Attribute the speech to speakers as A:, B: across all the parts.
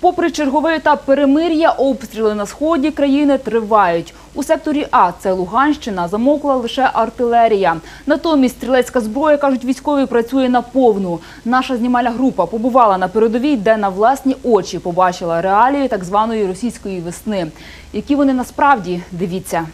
A: Попри черговий етап перемир'я, обстріли на сході країни тривають. У секторі А це Луганщина замокла лише артилерія. Натомість стрілецька зброя, кажуть військові, працює на повну. Наша знімальна група побувала на передовій, де на власні очі побачила реалії так званої російської весни. Які вони насправді дивіться.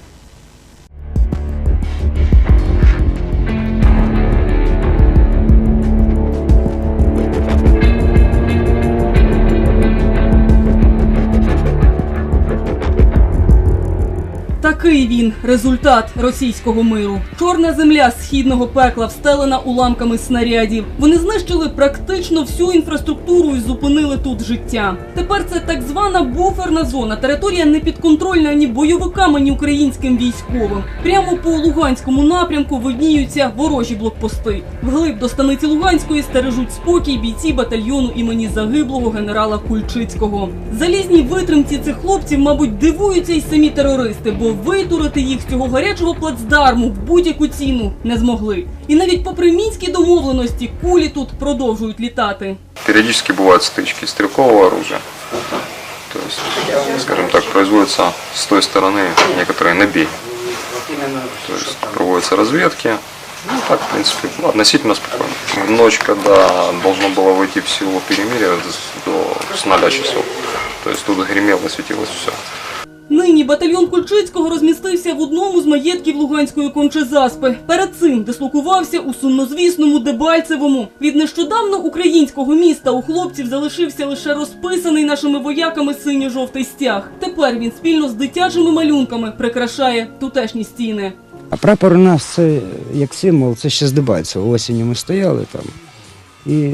B: Такий він результат російського миру. Чорна земля східного пекла встелена уламками снарядів. Вони знищили практично всю інфраструктуру і зупинили тут життя. Тепер це так звана буферна зона. Територія не підконтрольна ні бойовикам, ні українським військовим. Прямо по Луганському напрямку видніються ворожі блокпости. Вглиб до станиці Луганської стережуть спокій бійці батальйону імені загиблого генерала Кульчицького. Залізній витримці цих хлопців, мабуть, дивуються й самі терористи, бо витурити їх з цього гарячого плацдарму в будь-яку ціну не змогли. І навіть попри мінські домовленості, кулі тут продовжують літати.
C: Периодически бывают стычки стрелкового оружия. То есть, скажем так, производятся с той стороны некоторые набеги. То есть проводятся разведки. Ну так, в принципе, ну, относительно спокойно. В ночь, когда должно было войти в силу перемирия до с 0 часов, то есть тут гремело, светилось все.
B: Нині батальйон Кульчицького розмістився в одному з маєтків Луганської кончезаспи. Перед цим дислокувався у сумнозвісному Дебальцевому. Від нещодавно українського міста у хлопців залишився лише розписаний нашими вояками синьо-жовтий стяг. Тепер він спільно з дитячими малюнками прикрашає тутешні стіни.
D: А прапор у нас це як символ, це ще з Дебальцева. Осінню ми стояли там. І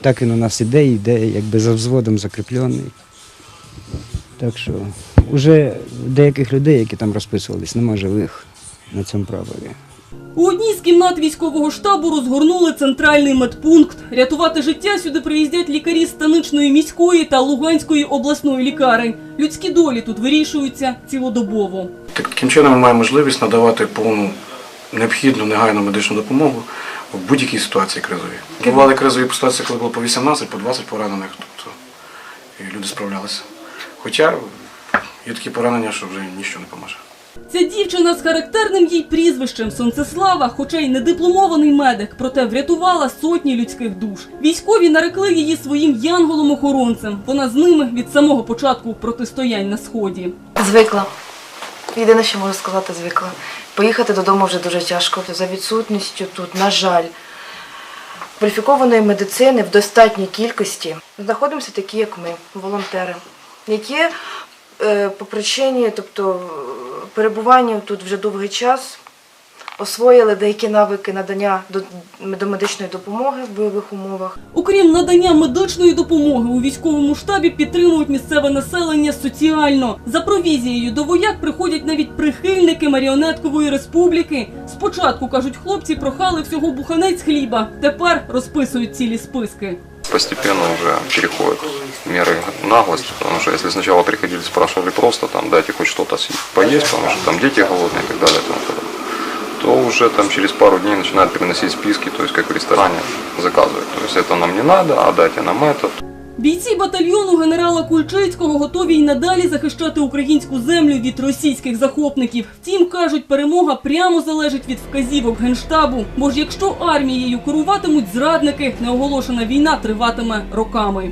D: так він у нас іде, йде, якби за взводом закріплений. Так що вже деяких людей, які там розписувались, нема живих на цьому прапорі.
B: У одній з кімнат військового штабу розгорнули центральний медпункт. Рятувати життя сюди приїздять лікарі станичної міської та Луганської обласної лікарень. Людські долі тут вирішуються цілодобово.
E: Таким чином ми маємо можливість надавати повну необхідну негайну медичну допомогу в будь-якій ситуації кризовій. Бували кризові ситуації, коли було по 18, по 20 поранених, тобто і люди справлялися. Хоча є такі поранення, що вже нічого не поможе.
B: Ця дівчина з характерним їй прізвищем Сонцеслава, хоча й не дипломований медик, проте врятувала сотні людських душ. Військові нарекли її своїм янголом-охоронцем. Вона з ними від самого початку протистоянь на сході.
F: Звикла. Єдине, що можу сказати, звикла. Поїхати додому вже дуже тяжко. За відсутністю тут, на жаль, кваліфікованої медицини в достатній кількості знаходимося такі, як ми, волонтери, які е, по причині, тобто е, перебування тут вже довгий час, освоїли деякі навики надання до медичної допомоги в бойових умовах.
B: Окрім надання медичної допомоги, у військовому штабі підтримують місцеве населення соціально. За провізією до вояк приходять навіть прихильники маріонеткової республіки. Спочатку кажуть, хлопці прохали всього буханець хліба. Тепер розписують цілі списки.
C: Постепенно уже переходят меры наглости, потому что если сначала приходили, спрашивали просто там, дайте хоть что-то поесть, потому что там дети голодные и так далее, тому то уже там через пару дней начинают приносить списки, то есть как в ресторане заказывать. То есть это нам не надо, а дайте нам это.
B: Бійці батальйону генерала Кульчицького готові й надалі захищати українську землю від російських захопників. Втім, кажуть, перемога прямо залежить від вказівок генштабу. Бо ж якщо армією керуватимуть зрадники, неоголошена війна триватиме роками.